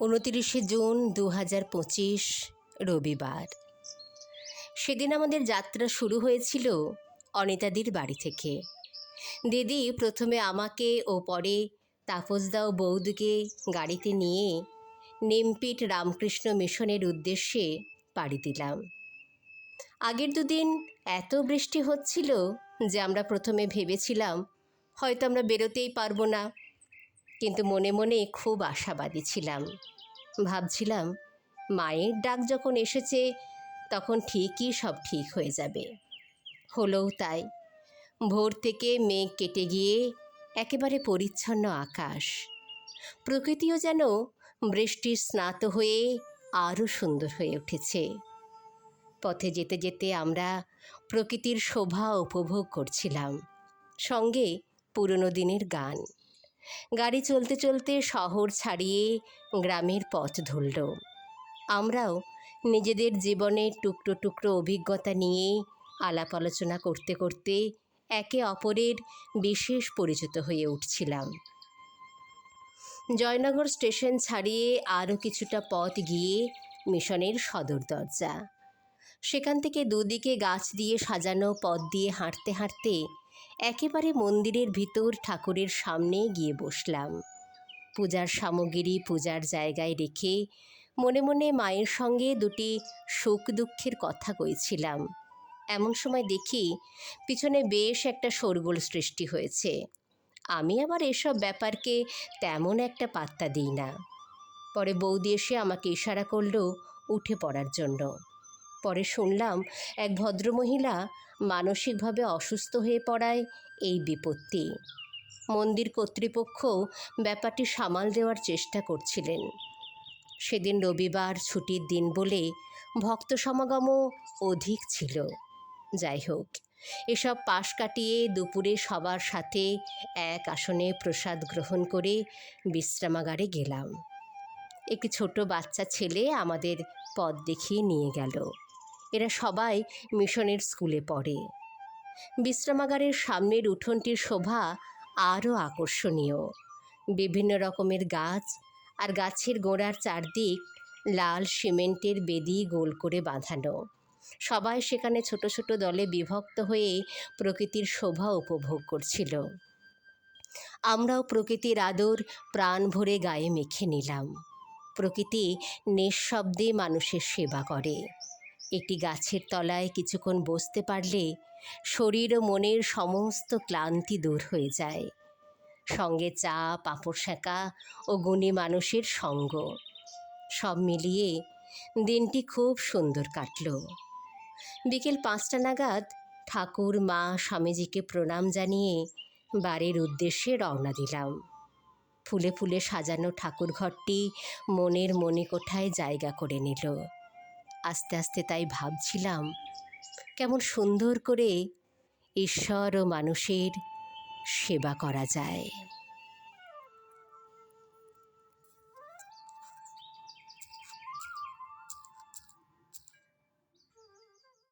উনতিরিশে June দু পঁচিশ রবিবার। সেদিন আমাদের যাত্রা শুরু হয়েছিল অনিতাদির বাড়ি থেকে। দিদি প্রথমে আমাকে ও পরে তাপসদা ও বৌদিকে গাড়িতে নিয়ে নিমপিট রামকৃষ্ণ মিশনের উদ্দেশ্যে পাড়ি দিলাম। আগের দুদিন এত বৃষ্টি হচ্ছিল যে আমরা প্রথমে ভেবেছিলাম হয়তো আমরা বেরোতেই পারব না। কিন্তু মনে মনে খুব আশাবাদী ছিলাম। ভাবছিলাম, মায়ের ডাক যখন এসেছে, তখন ঠিকই সব ঠিক হয়ে যাবে। হলোও তাই, ভোর থেকে মেঘ কেটে গিয়ে একেবারে পরিচ্ছন্ন আকাশ। প্রকৃতিও যেন বৃষ্টির স্নাত হয়ে আরও সুন্দর হয়ে উঠেছে। পথে যেতে যেতে আমরা প্রকৃতির শোভা উপভোগ করছিলাম। সঙ্গে পুরনো দিনের গান। গাড়ি চলতে চলতে শহর ছাড়িয়ে গ্রামের পথ ধরল। আমরাও নিজেদের জীবনের টুকরো টুকরো অভিজ্ঞতা নিয়ে আলাপ আলোচনা করতে করতে একে অপরের বিশেষ পরিচিত হয়ে উঠছিলাম। জয়নগর স্টেশন ছাড়িয়ে আরও কিছুটা পথ গিয়ে মিশনের সদর দরজা। সেখান থেকে দুদিকে গাছ দিয়ে সাজানো পথ দিয়ে হাঁটতে হাঁটতে একেবারে মন্দিরের ভিতর ঠাকুরের সামনে গিয়ে বসলাম। পূজার সামগ্রী পূজার জায়গায় রেখে মনে মনে মায়ের সঙ্গে দুটি সুখ দুঃখের কথা কইছিলাম। এমন সময় দেখি পিছনে বেশ একটা শোরগোল সৃষ্টি হয়েছে। আমি আবার এসব ব্যাপারকে তেমন একটা পাত্তা দিই না। পরে বৌদি এসে আমাকে ইশারা করল উঠে পড়ার জন্য। পরে শুনলাম এক ভদ্রমহিলা মানসিকভাবে অসুস্থ হয়ে পড়ায় এই বিপত্তি। মন্দির কর্তৃপক্ষ ব্যাপারটি সামাল দেওয়ার চেষ্টা করছিলেন। সেদিন রবিবার ছুটির দিন বলে ভক্ত সমাগমও অধিক ছিল। যাই হোক, এসব পাশ কাটিয়ে দুপুরে সবার সাথে এক আসনে প্রসাদ গ্রহণ করে বিশ্রামাগারে গেলাম। একটি ছোট বাচ্চা ছেলে আমাদের পথ দেখিয়ে নিয়ে গেল। এরা সবাই মিশনের স্কুলে পড়ে। বিশ্রামাগারের সামনের উঠোনটির শোভা আরও আকর্ষণীয়। বিভিন্ন রকমের গাছ আর গাছের গোড়ার চারদিক লাল সিমেন্টের বেদি গোল করে বাঁধানো। সবাই সেখানে ছোট ছোট দলে বিভক্ত হয়ে প্রকৃতির শোভা উপভোগ করছিল। আমরাও প্রকৃতির আদর প্রাণ ভরে গায়ে মেখে নিলাম। প্রকৃতি নিঃশব্দে মানুষের সেবা করে। একটি গাছের তলায় কিছুক্ষণ বসতে পারলে শরীর ও মনের সমস্ত ক্লান্তি দূর হয়ে যায়। সঙ্গে চা, পাঁপড় শাঁকা ও গুণী মানুষের সঙ্গ। সব মিলিয়ে দিনটি খুব সুন্দর কাটল। বিকেল পাঁচটা নাগাদ ঠাকুর, মা, স্বামীজিকে প্রণাম জানিয়ে বাড়ির উদ্দেশ্যে রওনা দিলাম। ফুলে ফুলে সাজানো ঠাকুর ঘরটি মনের মনে কোঠায় জায়গা করে নিল। আস্তে আস্তে তাই ভাবছিলাম কেমন সুন্দর করে ঈশ্বর ও মানুষের সেবা করা যায়।